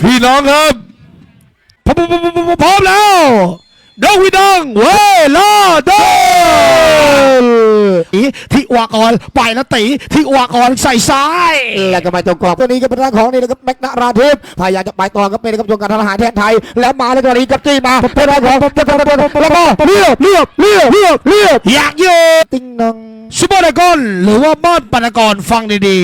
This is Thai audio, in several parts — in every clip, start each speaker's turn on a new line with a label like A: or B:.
A: พี่น้องครับพร้อมแล้วดงวิดังเว้ยล่าเดินที่อวกรไปแล้วตีที่อวกรใส่ซ้าย
B: แล้วก็ไม่ตรงกรอบตัวนี้ก็เป็นร่างของนี่นะครับแม็กนาราทิพย์พยายามจะไปต่อกับเป็นนะครับจงการทหารแทนไทย แล้วมาในตัวนี้กับจี้มาเป็นร่างของแล้วก็เรียบเรียบเรียบเรียบเรียบ
A: อยากเยอะ
B: ติงนอง
A: ซูเปอร์ดากอนหรือว่าม่อนปันกรฟังดี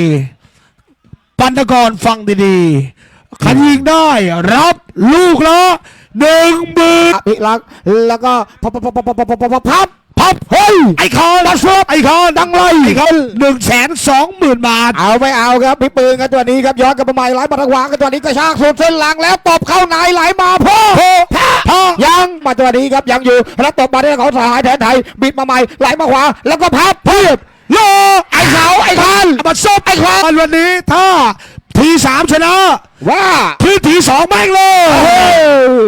A: ๆปันกรฟังดีๆ ขันยิงได้รับลูกละหนึ่งมื
B: อพิลักแล้วก็พับพับพับพับพับพับพับ
A: เฮ้ยไอคอนดัชไอคอนดังเลยไอคอนหนึ่งแสนสองหมื่นบาท
B: เอาไม่เอาครับพี่ปืนกันตัวนี้ครับย้อนกับมาใหม่ไหลมาทางขวากันตัวนี้กระชากสุดเส้นหลังแล้วตบเข้าไหนไหลมาพ่อ
A: พ่อ
B: ยังมาตัวนี้ครับยังอยู่แล้วตบมาได้ของสหายแทนไทยบิดมาใหม่ไหลมาขวาแล้วก็พับเพียบ
A: โล
B: ไอเขาไอคอน
A: มาซบไอคอนวันนี้ถ้า ทีสามชนะ
B: ว่า
A: ขึ้นทีสองแม่งเลย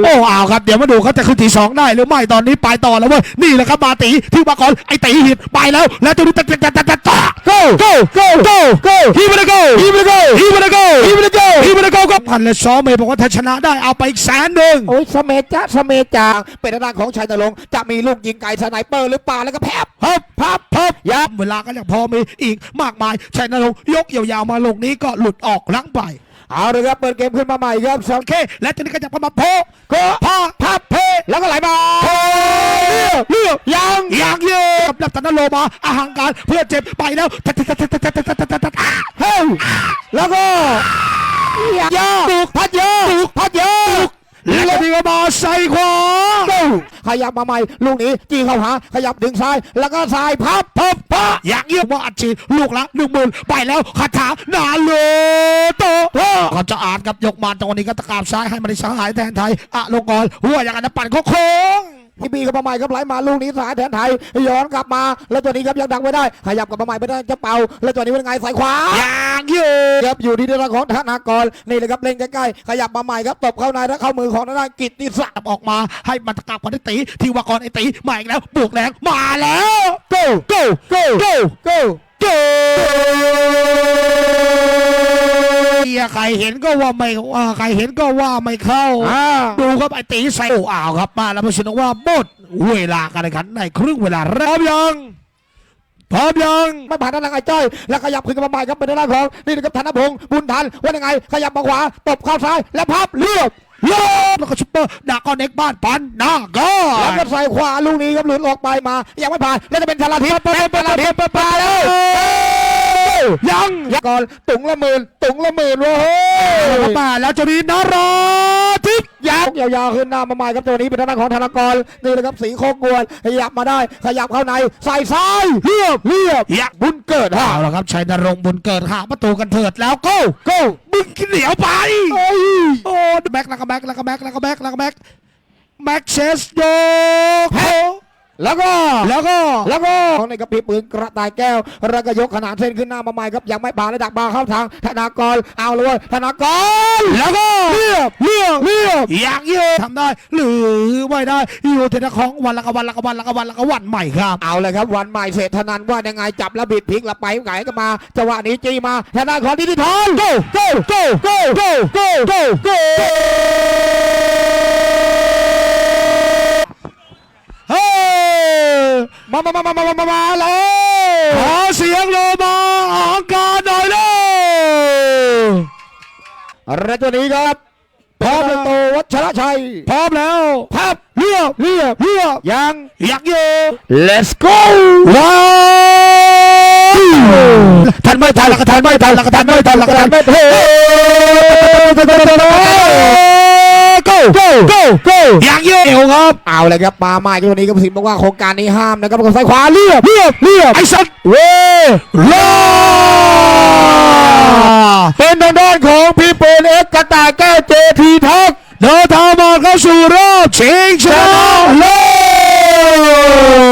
A: โอ้เอาครับ เดี๋ยวมาดูเขาจะขึ้นทีสองได้หรือไม่ตอนนี้ไปต่อแล้วเว้ย นี่แหละครับมาตีที่มาก่อนไอตีหินไปแล้ว แล้วจะดูตัดตัดตัดตัดตัด
B: go
A: go
B: go
A: go
B: go
A: ฮีมันโก
B: ฮีมันโก
A: ฮีมันโา
B: ก็
A: พันและซ้อมเมย์บอกว่าถ้าชนะได้เอาไปอีกแสนหนึ่ง
B: โอ้ยสเมจ้าสเมจ่าเป็นทางานของชัยนรงค์จะมีลูกยิงไกลสไนเปอร์หรือเปล่าแล้วก็แพบ
A: พับพับยับเวลาก็ยังพอมีอีกมากมายชัยนรงค์ยกยาวๆมาลงนี้ก็หลุดออกลังไป
B: เอาเลยครับเปิดเกมขึ้นมาใหม่ครับสอง
A: เคและทีนี้ก็จะเข้ามาโพโกพาพับเพ
B: แล้วก็ไหลมา
A: โพเลี้ยว
B: ยัง
A: ยังเยอะกับดับตันโลมาอาหารการเพื่อเจ็บไปแล้ว
B: เฮ้ยแล้วก็ ยาพัดเยอะพัดเยอะ
A: แล้วทีก็มาใส่ขวา
B: ขยับมาใหม่ ลูกนี้จีเข้าหา ขยับดึงซ้าย แล้วก็ซ้ายพับพับพับ
A: อย่างเยอะว่าอัดฉีดลูกละหนึ่งหมื่นไปแล้วคาถานาโลโตก็จะอ่านกับยกมาตรงนี้ก็ตะกราบซ้ายให้มันได้สหายแทนไทยอะลงก่อนหัวอย่างนั้นปั่นโค้ง
B: พี่บีกับมาใหม่ครับไหลมาลูกนี้สายแทนไทยย้อนกลับมา แล้วตัวนี้ครับยังดังไม่ได้ขยับกลับมาใหม่ไม่ได้จะเป่า แล้วตัวนี้เป็นไงสายขวา
A: อย่างเยอะ
B: ครับอยู่ที่ทางของธนากรนี่เลยครับเล่นใกล้ๆขยับมาใหม่ครับตบเข้าในแล้วเข้ามือของทางด้านกิตติศักดิ์
A: ออกมา ให้มันตะกราบก่อนไอ้ตีที่ว่าก่อนไอ้ตีมาอีกแล้วบวกแรงมาแล้ว
B: go
A: go
B: go
A: go
B: go
A: โจเฮี ยใครเห็นก็ว่าไม่ว่าใครเห็นก็ว่าไม่เข้า
B: อ่า
A: ดูครับไอตีใส่โอ้อ่าวครับมาแล้วมาชินว่าหมดเวลาการแข่งขันในครึ่งเวลาแรกพร้อมยังพร้อมยัง
B: ไม่ผ่านทางด้านไอ้จ้อยแล้วขยับขึ้นมาใหม่ครับเป็นทางด้านของนี่นะครับธนพงศ์บุญทันว่ายังไง ขยับมาขวาตบเข้าซ้ายแล้วพับเรียบ
A: โลบแล้วก็ซุปเปอร์ดากอนเน็กบ้านปันหน้าก็
B: แล้วก็ใส่ขวาลูกนี้ครับหลุดออกไปมายังไม่ผ่านแล้วจะเป็นชาลาทิพย์เป็นชาลาทิพย์ไปแล้ว
A: ยัง
B: ยั งก่อนตุงละหมื่นตุงละหมื่นโว้ย
A: มาแล้วจะมีนาราทิพย์
B: ยักยาวๆขึ้นหน้ามาใหม่ครับตัวนี้เป็นทางด้านของธนากรนี่เลยครับสีโคกวนขยับมาได้ขยับเข้าในใส่ซ้ายเรียบเรียบ
A: ยัก
B: บุญเกิดฮะ
A: เอาละครับชัยนรงค์บุญเกิดหาประตูกันเถิดแล้วก็
B: โก้
A: มึงขี้เหนียวไป
B: เอ้ย
A: โอ้แบ็คแล้วก็แบ็คแล้วก็แบ็คแล้วก็แบ็คแล้วก็แบ็คแบ็คเชสโยก
B: แล้วก็
A: แล้วก็
B: แล้วก็ของในกระปีปืนกระต่ายแก้วแล้วก็ยกขนาดเส้นขึ้นหน้ามาใหม่ครับยังไม่ผ่านระดับบาเข้าทางธนากรเอาเลยเว้ยธนากร
A: แล้วก็
B: เรียบ
A: เรียบ
B: เรียบ
A: อย่างเยอะทำได้ หรือไม่ได้อยู่แต่ละของวันละกวันละกวันละกวันละกวันใหม่ครับ
B: เอาเลยครับวันใหม่เศรษฐนันท์ว่ายังไงจับแล้วบิดพลิกแล้วไปไหนกันมาจังหวะนี้จีมาธนาครดิจิทัล
A: go go go go go go go go เฮ้ย
B: มามามามามามามาเลย
A: ขอเสียงโลมาออกการหน่อยเลย
B: และตัวนี้ครับพร้อมเลยโตวัชรชัย
A: พร้อมแล้ว
B: พับ
A: เรียบ
B: เรียบ
A: เรียบ
B: ยัง
A: อยากเยอะ
B: let's go
A: ว้าวทันไม่ทันล้วก็ทันไม่ทันล้วก็ทันไม่ทันล้วก็ทันไม่ทัน go go go go อยากเยอะเอวครับ
B: เอาเลยครับมาใหม่ตัวนี้ก็สิบอกว่าโครงการนี้ห้ามนะครับกับซ้ายขวาเรียบเรียบเรียบ
A: ไอ้สัตว์
B: เว้
A: ลา
B: เป็นทางด้านของพี่ปืนเอ็กกระต่ายแก้วเจทีทัก
A: เดินทางมาเข้าสู่รอบชิงชนะเลิศ